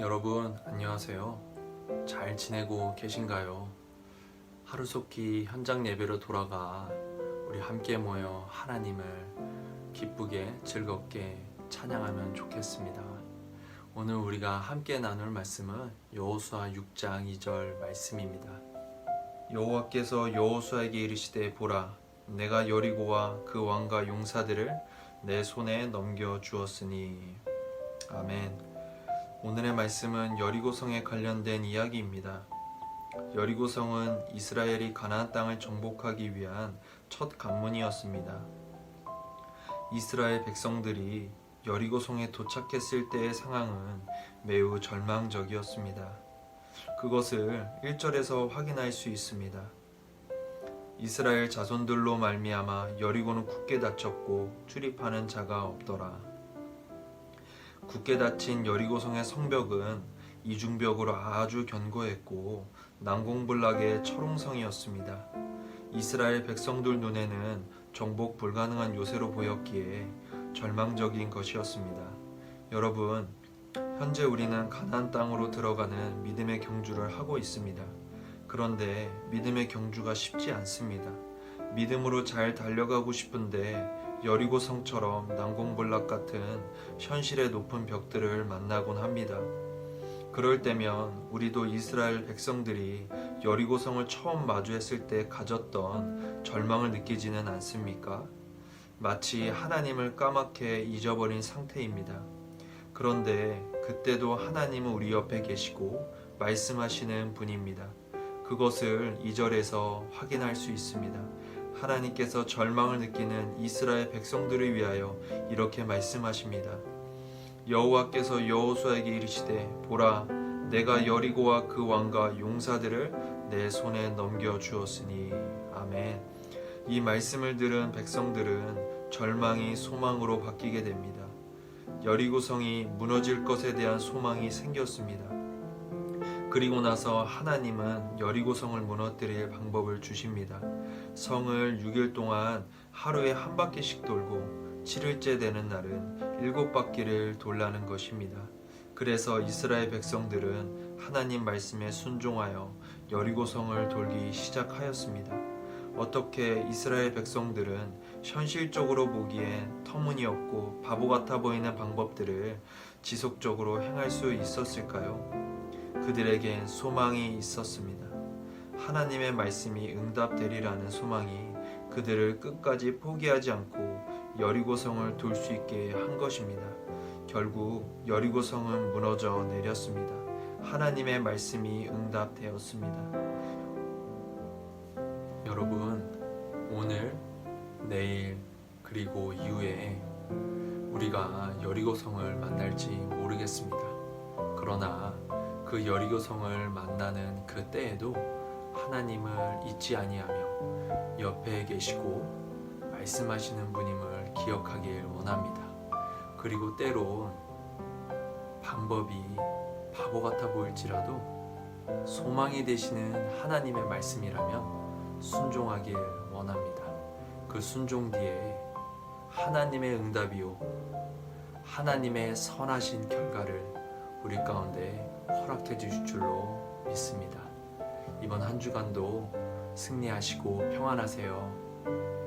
여러분 안녕하세요. 잘 지내고 계신가요? 하루속히 현장 예배로 돌아가 우리 함께 모여 하나님을 기쁘게 즐겁게 찬양하면 좋겠습니다. 오늘 우리가 함께 나눌 말씀은 여호수아 6장 2절 말씀입니다. 여호와께서 여호수아에게 이르시되 보라 내가 여리고와 그 왕과 용사들을 내 손에 넘겨 주었으니 아멘. 오늘의 말씀은 여리고성에 관련된 이야기입니다. 여리고성은 이스라엘이 가나안 땅을 정복하기 위한 첫 관문이었습니다. 이스라엘 백성들이 여리고성에 도착했을 때의 상황은 매우 절망적이었습니다. 그것을 1절에서 확인할 수 있습니다. 이스라엘 자손들로 말미암아 여리고는 굳게 닫혔고 출입하는 자가 없더라. 굳게 닫힌 여리고성의 성벽은 이중벽으로 아주 견고했고 난공불락의 철옹성이었습니다. 이스라엘 백성들 눈에는 정복 불가능한 요새로 보였기에 절망적인 것이었습니다. 여러분, 현재 우리는 가나안 땅으로 들어가는 믿음의 경주를 하고 있습니다. 그런데 믿음의 경주가 쉽지 않습니다. 믿음으로 잘 달려가고 싶은데 여리고 성처럼 난공불락 같은 현실의 높은 벽들을 만나곤 합니다. 그럴 때면 우리도 이스라엘 백성들이 여리고 성을 처음 마주했을 때 가졌던 절망을 느끼지는 않습니까? 마치 하나님을 까맣게 잊어버린 상태입니다. 그런데 그때도 하나님은 우리 옆에 계시고 말씀하시는 분입니다. 그것을 2절에서 확인할 수 있습니다. 하나님께서 절망을 느끼는 이스라엘 백성들을 위하여 이렇게 말씀하십니다. 여호와께서 여호수아에게 이르시되 보라 내가 여리고와 그 왕과 용사들을 내 손에 넘겨 주었으니 아멘. 이 말씀을 들은 백성들은 절망이 소망으로 바뀌게 됩니다. 여리고성이 무너질 것에 대한 소망이 생겼습니다. 그리고 나서 하나님은 여리고성을 무너뜨릴 방법을 주십니다. 성을 6일 동안 하루에 한 바퀴씩 돌고 7일째 되는 날은 일곱 바퀴를 돌라는 것입니다. 그래서 이스라엘 백성들은 하나님 말씀에 순종하여 여리고성을 돌기 시작하였습니다. 어떻게 이스라엘 백성들은 현실적으로 보기엔 터무니없고 바보 같아 보이는 방법들을 지속적으로 행할 수 있었을까요? 그들에겐 소망이 있었습니다. 하나님의 말씀이 응답되리라는 소망이 그들을 끝까지 포기하지 않고 여리고성을 돌 수 있게 한 것입니다. 결국 여리고성은 무너져 내렸습니다. 하나님의 말씀이 응답되었습니다. 여러분, 오늘, 내일, 그리고 이후에 우리가 여리고성을 만날지 모르겠습니다. 그러나 그 여리고성을 만나는 그 때에도 하나님을 잊지 아니하며 옆에 계시고 말씀하시는 분임을 기억하길 원합니다. 그리고 때론 방법이 바보 같아 보일지라도 소망이 되시는 하나님의 말씀이라면 순종하길 원합니다. 그 순종 뒤에 하나님의 응답이요 하나님의 선하신 결과를 우리 가운데 허락해 주실 줄로 믿습니다. 이번 한 주간도 승리하시고 평안하세요.